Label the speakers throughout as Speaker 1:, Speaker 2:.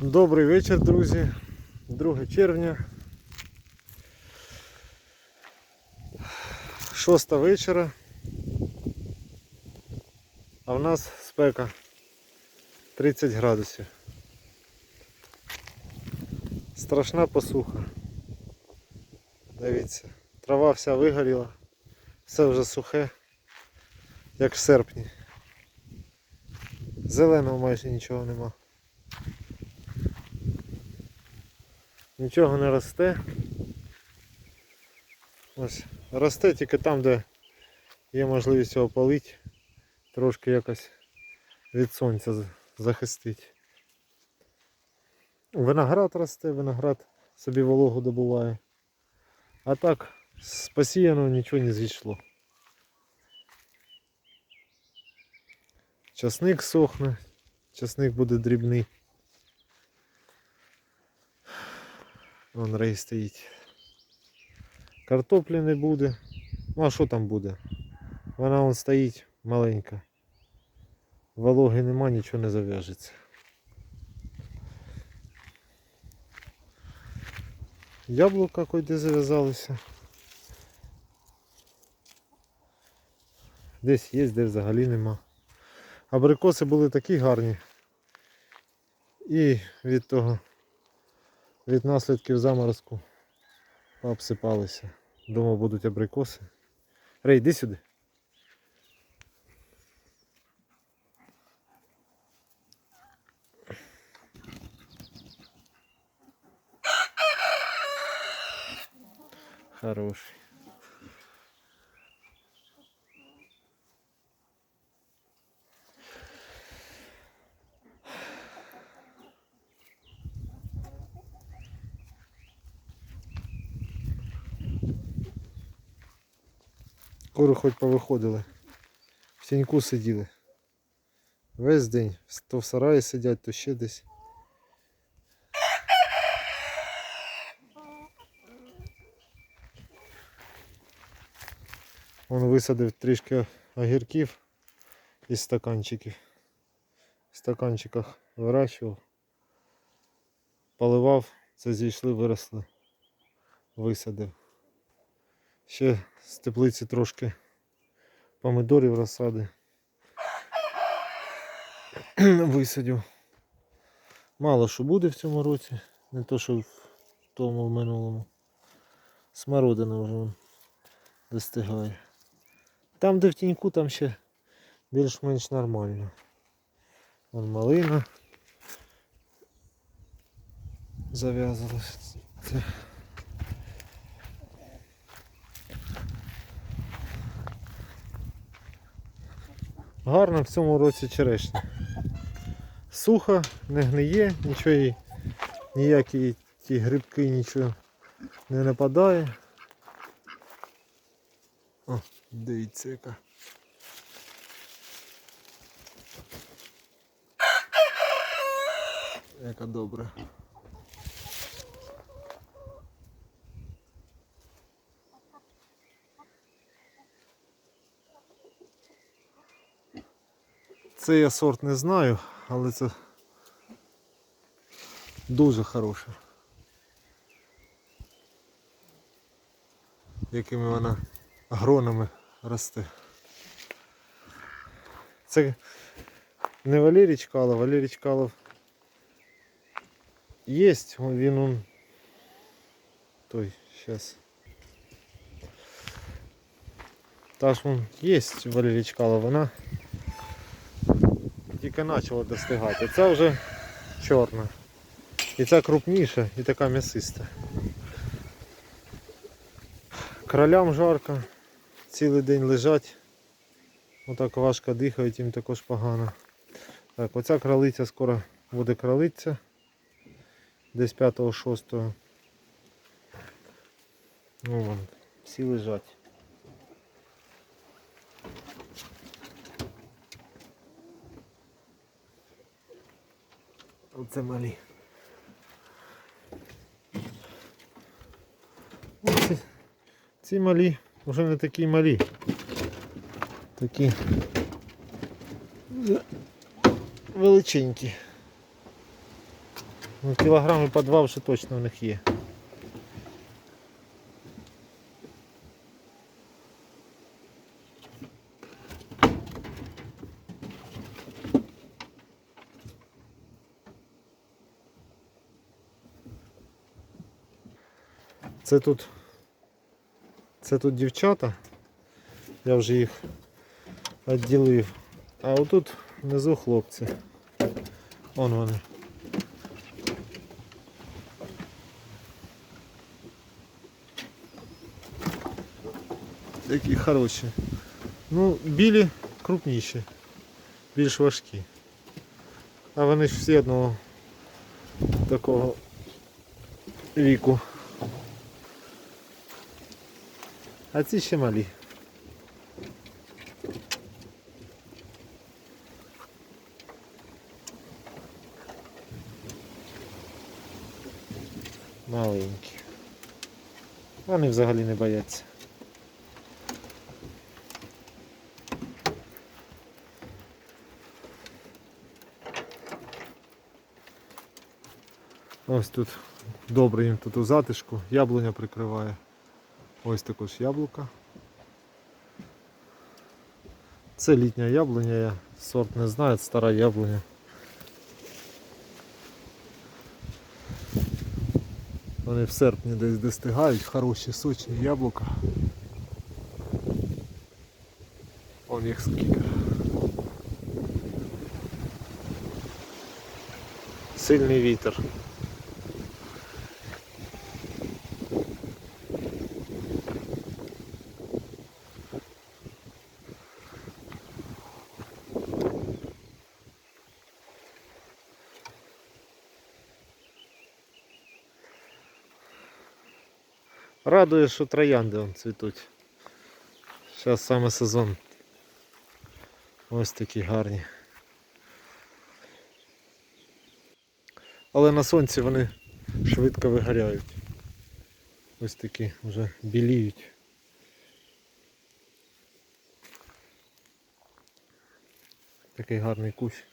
Speaker 1: Добрий вечір, друзі. 2 червня. 6 вечора. А в нас спека 30 градусів. Страшна посуха. Дивіться, трава вся вигоріла, все вже сухе, як в серпні. Зеленого майже нічого нема. Нічого не росте. Ось росте тільки там, де є можливість його полити, трошки якось від сонця з- захистить. Виноград росте, виноград собі вологу добуває. А так, з посіяного нічого не зійшло. Часник сохне, часник буде дрібний. Вон рей стоїть. Картоплі не буде. Ну а що там буде? Вона вон стоїть маленька. Вологи нема, нічого не зав'яжеться. Яблука куди зав'язалися. Десь є, де взагалі нема. Абрикоси були такі гарні. І від того від наслідків заморозку пообсипалися. Думав, будуть абрикоси. Рей, йди сюди. Хороший. Кури хоч повиходили. В тіньку сиділи. Весь день. То в сараї сидять, то ще десь. Он висадив трішки огірків із стаканчиків. В стаканчиках вирощував. Поливав, це зійшли, виросли. Висадив. Ще з теплиці трошки помидорів розсади. Висадю. Мало що буде в цьому році, не то що в тому в минулому. Смородина вже достигає. Там, де в тіньку, там ще більш-менш нормально. Вон малина зав'язалась. Це Гарно в цьому році черешня. Сухо, не гниє, нічого ніякі ті грибки нічого не нападає. О, дивіться яка. Яка добра. Це я сорт не знаю, але це дуже хороше. Якими вона гронами росте. Це не Валерій Чкалов, Валерій Чкалов є, він он той, зараз. Та ж вон є Валерій Чкалов, вона тільки почала достигати. Це вже чорна. І ця крупніша і така м'ясиста. Кролям жарко, цілий день лежать. Отак важко дихають, їм також погано. Так, оця кролиця скоро буде кролиця. Десь 5-6. Ну вон, всі лежать. Оце малі. Ці, ці малі вже не такі малі. Такі величенькі. Ну, кілограми по два вже точно в них є. Це тут. Це тут дівчата. Я вже їх відділив. А отут внизу хлопці. Вон вони. Такі хороші. Ну, білі крупніші, більш важкі. А вони ж всі одного такого віку. А ці ще малі. Маленькі. Вони взагалі не бояться. Ось тут добре їм тут у затишку, яблуня прикриває. Ось також яблука. Це літня яблуня, я сорт не знаю, це стара яблуня. Вони в серпні десь достигають, хороші сочні яблука. Вон їх скільки. Сильний вітер. Радує, що троянди вон цвітуть. Зараз саме сезон. Ось такі гарні. Але на сонці вони швидко вигоряють. Ось такі вже біліють. Такий гарний кущ.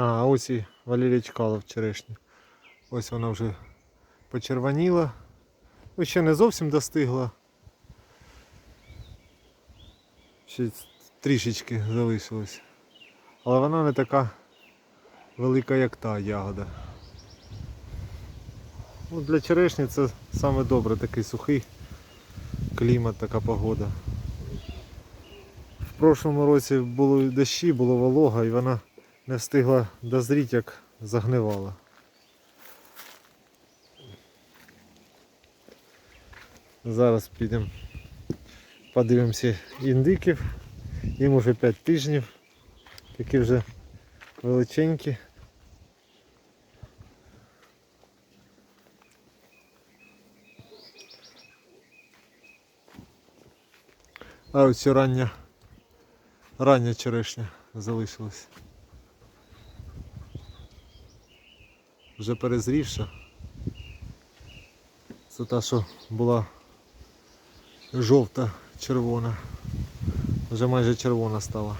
Speaker 1: А, ось і Валерій Чкалов черешня. Ось вона вже почервоніла. Ну, ще не зовсім достигла. Ще трішечки залишилось. Але вона не така велика, як та ягода. Ну, для черешні це саме добре, такий сухий клімат, така погода. В прошлому році були дощі, було волога і вона не встигла дозріти, як загнивала. Зараз підемо подивимося індиків. Їм уже 5 тижнів. Такі вже величенькі. А ось рання, рання черешня залишилась. Вже перезрівша. Це та, що була жовта, червона. Вже майже червона стала.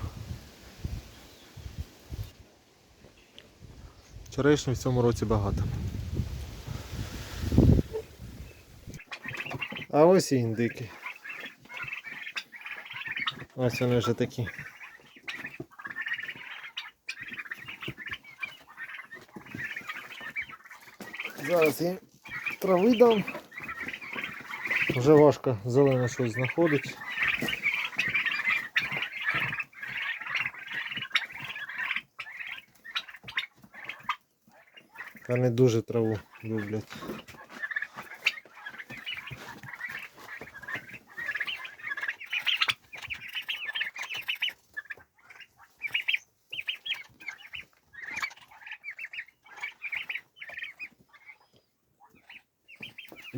Speaker 1: Черешні в цьому році багато. А ось і індики. Ось вони вже такі. Зараз я трави дам. Вже важко зелене щось знаходить. Та дуже траву люблять.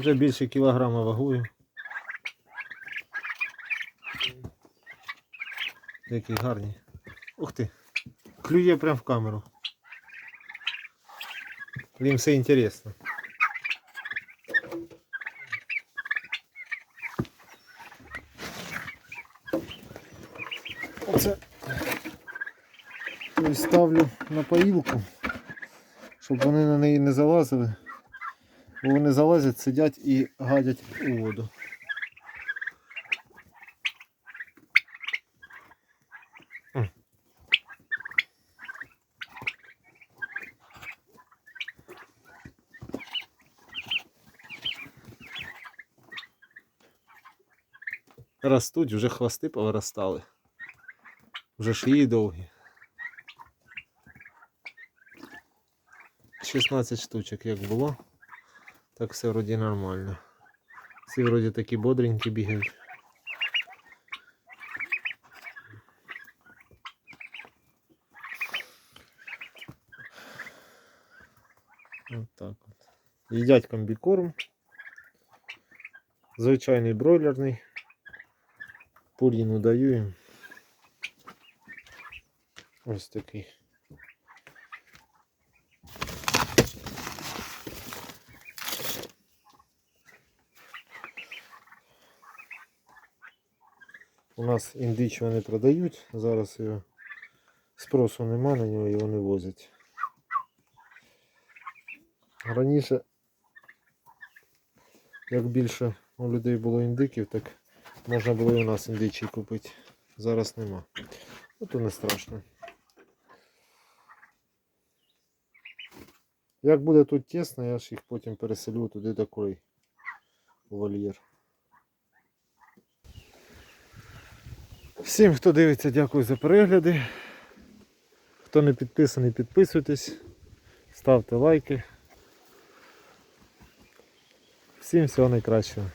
Speaker 1: Вже більше кілограма вагою. Які гарні. Ух ти. Клює прям в камеру. Їм все інтересно. Оце ставлю на поїлку, щоб вони на неї не залазили. Бо вони залазять, сидять і гадять у воду. Ростуть, вже хвости повиростали. Вже шиї довгі. 16 штучок як було. Так все вроді нормально. Всі вроді такі бодренькі бігають. От так от. Їдять комбікорм. Звичайний бройлерний. Пуріну даю їм. Ось такий. У нас індич вони продають, зараз його спросу нема на нього, його не возять. Раніше, як більше у людей було індиків, так можна було і у нас індичі купити. Зараз нема. Ну то не страшно. Як буде тут тісно, я ж їх потім переселю туди такий вольєр. Всім, хто дивиться, дякую за перегляди. Хто не підписаний, підписуйтесь, ставте лайки. Всім всього найкращого.